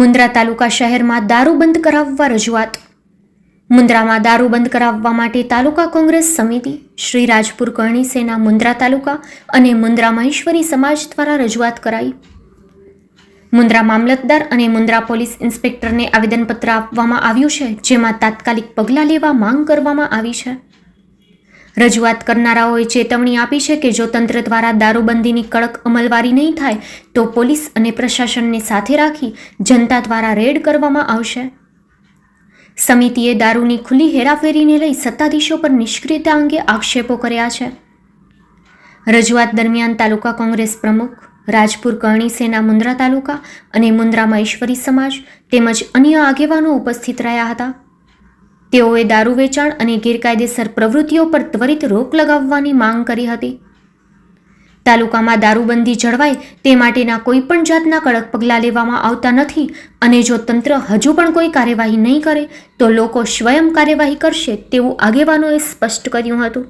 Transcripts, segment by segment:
મુન્દ્રા તાલુકા શહેરમાં દારૂ બંધ કરાવવા રજૂઆત. મુન્દ્રામાં દારૂ બંધ કરાવવા માટે તાલુકા કોંગ્રેસ સમિતિ, શ્રી રાજપુર કરણી સેના મુન્દ્રા તાલુકા અને મુન્દ્રા મહેશ્વરી સમાજ દ્વારા રજૂઆત કરાઈ. મુન્દ્રા મામલતદાર અને મુન્દ્રા પોલીસ ઇન્સ્પેક્ટરને આવેદનપત્ર આપવામાં આવ્યું છે, જેમાં તાત્કાલિક પગલાં લેવા માંગ કરવામાં આવી છે. રજૂઆત કરનારાઓએ ચેતવણી આપી છે કે જો તંત્ર દ્વારા દારૂબંધીની કડક અમલવારી નહીં થાય, તો પોલીસ અને પ્રશાસનને સાથે રાખી જનતા દ્વારા રેડ કરવામાં આવશે. સમિતિએ દારૂની ખુલ્લી હેરાફેરીને લઈ સત્તાધીશો પર નિષ્ક્રિયતા અંગે આક્ષેપો કર્યા છે. રજૂઆત દરમિયાન તાલુકા કોંગ્રેસ પ્રમુખ, રાજપુર કરણી સેના મુન્દ્રા તાલુકા અને મુન્દ્રામાં ઈશ્વરી સમાજ તેમજ અન્ય આગેવાનો ઉપસ્થિત રહ્યા હતા. તેઓએ દારૂ વેચાણ અને ગેરકાયદેસર પ્રવૃત્તિઓ પર ત્વરિત રોક લગાવવાની માંગ કરી હતી. તાલુકામાં દારૂબંધી જળવાય તે માટેના કોઈ પણ જાતના કડક પગલાં લેવામાં આવતા નથી અને જો તંત્ર હજુ પણ કોઈ કાર્યવાહી નહીં કરે, તો લોકો સ્વયં કાર્યવાહી કરશે તેવું આગેવાનોએ સ્પષ્ટ કર્યું હતું.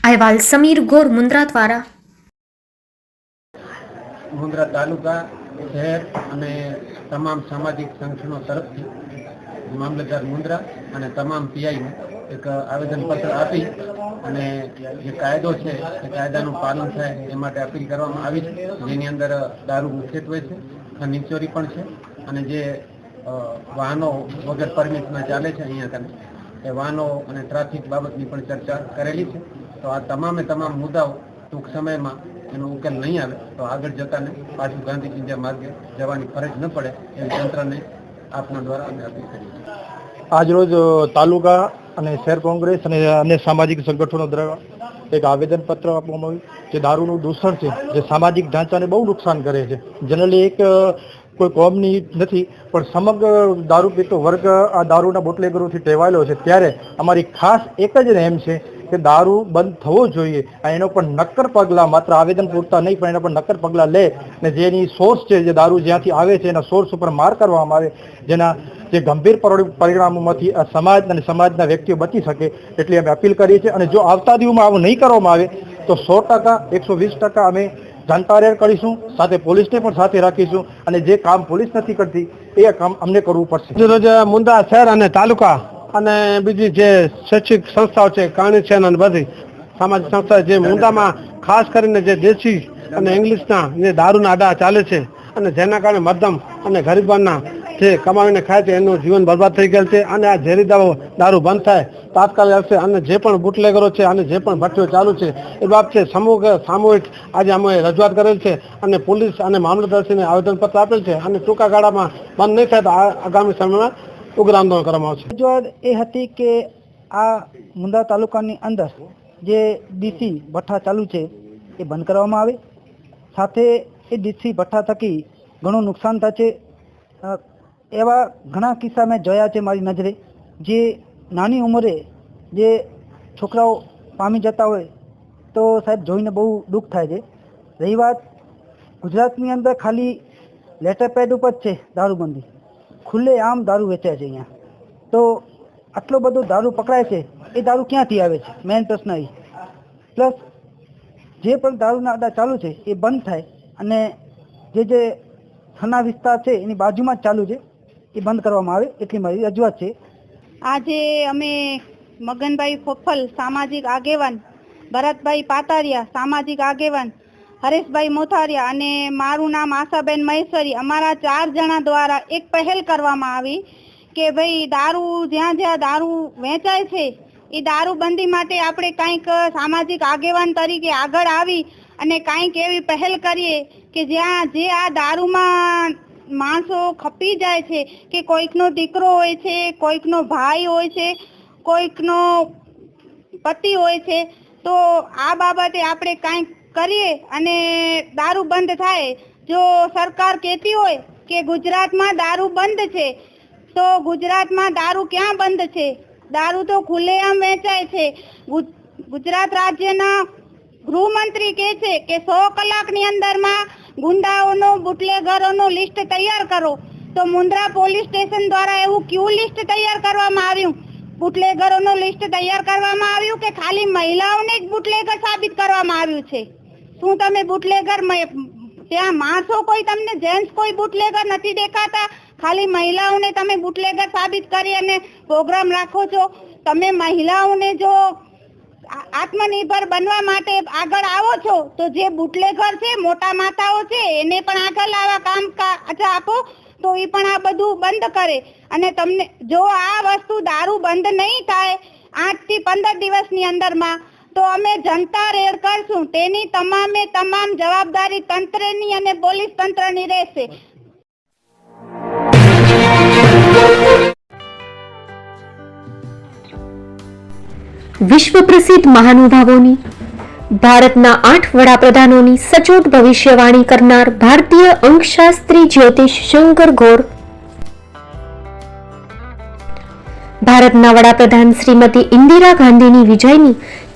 અહેવાલ સમીર ગોર મુન્દ્રા દ્વારા મુન્દ્રા તાલુકા, શહેર અને તમામ સામાજિક સંગઠનો તરફથી મામલતદાર મુન્દ્રા અને તમામ પીઆઈને એક આવેદનપત્ર આપી અને જે કાયદો છે, એ કાયદાનું પાલન થાય એ માટે અપીલ કરવામાં આવી છે. જેની અંદર દારૂ મુખ્યત્વે છે, ખનીજ ચોરી પણ છે અને જે વાહનો વગર પરમિટના ચાલે છે અહીંયા કને એ વાહનો અને ટ્રાફિક બાબતની પણ ચર્ચા કરેલી છે. તો આ તમામે તમામ મુદ્દાઓ ટૂંક સમયમાં એનો ઉકેલ નહીં આવે તો આગળ જતાને પાછું ગાંધીજી માર્ગે જવાની ફરજ ન પડે એવી તંત્રને આપના દ્વારા અમે અપીલ કરી આજરોજ તાલુકા અને શહેર કોંગ્રેસ અને અન્ય સામાજિક સંગઠનો દ્વારા એક આવેદનપત્ર આપવામાં આવ્યું જે દારૂનું દૂષણ છે, જે સામાજિક ઢાંચાને બહુ નુકસાન કરે છે. જનરલી એક કોઈ કોમની નથી, પણ સમગ્ર દારૂ પીતો વર્ગ આ દારૂના બોટલેગરોથી ટેવાયેલો છે. ત્યારે અમારી ખાસ એક જ રહેમ છે કે દારૂ બંધ થવો જોઈએ એનો પણ નક્કર પગલાં માત્ર આવેદન પૂરતા નહીં, પણ એના પર નક્કર પગલાં લે અને જેની સોર્સ છે, જે દારૂ જ્યાંથી આવે છે, એના સોર્સ ઉપર માર કરવામાં આવે, જેના જે ગંભીર પરિણામોમાંથી આ સમાજ અને સમાજના વ્યક્તિઓ બચી શકે એટલી અમે અપીલ કરીએ છીએ. અને જો આવતા દિવસમાં આવું નહીં કરવામાં આવે, તો સો ટકા, એકસો વીસ ટકા અમે જનતા રેડ કરીશું, સાથે પોલીસને પણ સાથે રાખીશું અને જે કામ પોલીસ નથી કરતી, એ કામ અમને કરવું પડશે. મુંદા શહેર અને તાલુકા અને બીજી જે શૈક્ષિક સંસ્થાઓ છે કાણી છે અને બધી સામાજિક સંસ્થા જે મુદ્દામાં ખાસ કરીને જે દેશી અને ઇંગ્લિશના જે દારૂના આડા ચાલે છે અને જેના કારણે મધ્યમ અને ગરીબાના જે કમાવીને ખાય છે, એનું જીવન બરબાદ થઈ ગયેલ છે અને આ ઝેરી દાવો દારૂ બંધ થાય, તાત્કાલિક આવશે અને જે પણ બુટલેગરો છે અને જે પણ ભઠ્ઠીઓ ચાલુ છે, એ બાબતે સમૂહ સામૂહિક આજે અમે રજૂઆત કરેલ છે અને પોલીસ અને મામલતદારશ્રીને આવેદનપત્ર આપેલ છે અને ટૂંકા ગાળામાં બંધ નહીં થાય તો આગામી સમયમાં ઉગ્ર કરવામાં આવશે. રજૂઆત એ હતી કે આ મુંદ્રા તાલુકાની અંદર જે ડીસી ભઠ્ઠા ચાલુ છે એ બંધ કરવામાં આવે. સાથે એ ડીસી ભઠ્ઠા થકી ઘણું નુકસાન છે. એવા ઘણા કિસ્સા મેં જોયા છે મારી નજરે, જે નાની ઉંમરે જે છોકરાઓ પામી જતા હોય તો સાહેબ જોઈને બહુ દુઃખ થાય છે. રહી વાત ગુજરાતની અંદર ખાલી લેટર પેડ ઉપર જ છે દારૂબંધી. ખુલ્લે આમ દારૂ વેચાય છે અહીંયા. તો આટલો બધો દારૂ પકડાય છે, એ દારૂ ક્યાંથી આવે છે? મેઇન પ્રશ્ન એ. પ્લસ જે પણ દારૂના અડા ચાલુ છે, એ બંધ થાય અને જે જે થના વિસ્તાર છે, એની બાજુમાં જ ચાલુ છે, એ બંધ કરવામાં આવે એટલી મારી રજૂઆત છે. આજે અમે મગનભાઈ ફોફલ સામાજિક આગેવાન, ભરતભાઈ પાતારિયા સામાજિક આગેવાન હરેશભાઈ મોથારિયા અને મારું નામ આશાબેન મહેશ્વરી. અમારા ચાર જણા દ્વારા એક પહેલ કરવામાં આવી કે ભાઈ દારૂ જ્યાં જ્યાં દારૂ વેચાય છે એ દારૂબંધી માટે આપણે કંઈક સામાજિક આગેવાન તરીકે આગળ આવી અને કંઈક એવી પહેલ કરીએ કે જ્યાં જે આ દારૂમાં માણસો ખપી જાય છે, કે કોઈકનો દીકરો હોય છે, કોઈકનો ભાઈ હોય છે, કોઈકનો પતિ હોય છે, તો આ બાબતે આપણે કાંઈક કરીએ અને દારૂ બંધ થાય. જો સરકાર કહેતી હોય કે ગુજરાતમાં દારૂ બંધ છે, તો ગુજરાતમાં દારૂ ક્યાં બંધ છે? દારૂ તો ખુલ્લેઆમ વેચાય છે. ગુજરાત રાજ્યના ગૃહમંત્રી કહે છે કે સો કલાકની અંદરમાં ગુંડાઓનો, બુટલેગરોનો લિસ્ટ તૈયાર કરો. તો મુન્દ્રા પોલીસ સ્ટેશન દ્વારા એવું ક્યુ લિસ્ટ તૈયાર કરવામાં આવ્યું? બુટલેગરોનો લિસ્ટ તૈયાર કરવામાં આવ્યું કે ખાલી મહિલાઓને જ બુટલેગર સાબિત કરવામાં આવ્યું છે? શું તમે બુટલેગર ત્યાં માણસો કોઈ તમને જેન્ટ્સ કોઈ બુટલેગર નથી દેખાતા? ખાલી મહિલાઓને તમે બુટલેગર સાબિત કરી અને પ્રોગ્રામ રાખો છો. તમે મહિલાઓને જો આત્મનિર્ભર બનવા માટે આગળ આવો છો, તો જે બુટલેગર છે, મોટા માતાઓ છે, એને પણ આગળ લાવવા કામ આપો, તો એ પણ આ બધું બંધ કરે. અને તમને, જો આ વસ્તુ દારૂ બંધ નહીં થાય આઠથી પંદર દિવસની અંદરમાં તો અમે જનતા રેડ કરશું. તેની તમામે તમામ જવાબદારી તંત્રની અને પોલીસ તંત્રની રહેશે. વિશ્વ પ્રસિદ્ધ મહાનુભાવોની, ભારતના આઠ વડાપ્રધાનોની સચોટ ભવિષ્યવાણી કરનાર ભારતીય અંકશાસ્ત્રી જ્યોતિષ શંકર ઘોર ભારતના વડાપ્રધાન શ્રીમતી ઇન્દિરા ગાંધીની વિજયની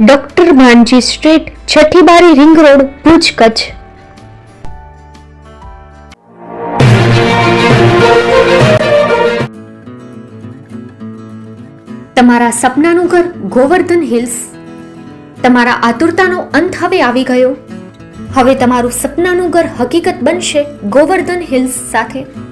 doctor Bhanji street છઠ્ઠી બારી રિંગ રોડ, ભુજ કચ્છ. તમારા સપનાનું ઘર ગોવર્ધન હિલ્સ. તમારા આતુરતાનો અંત હવે આવી ગયો. હવે તમારું સપનાનું ઘર હકીકત બનશે ગોવર્ધન હિલ્સ સાથે.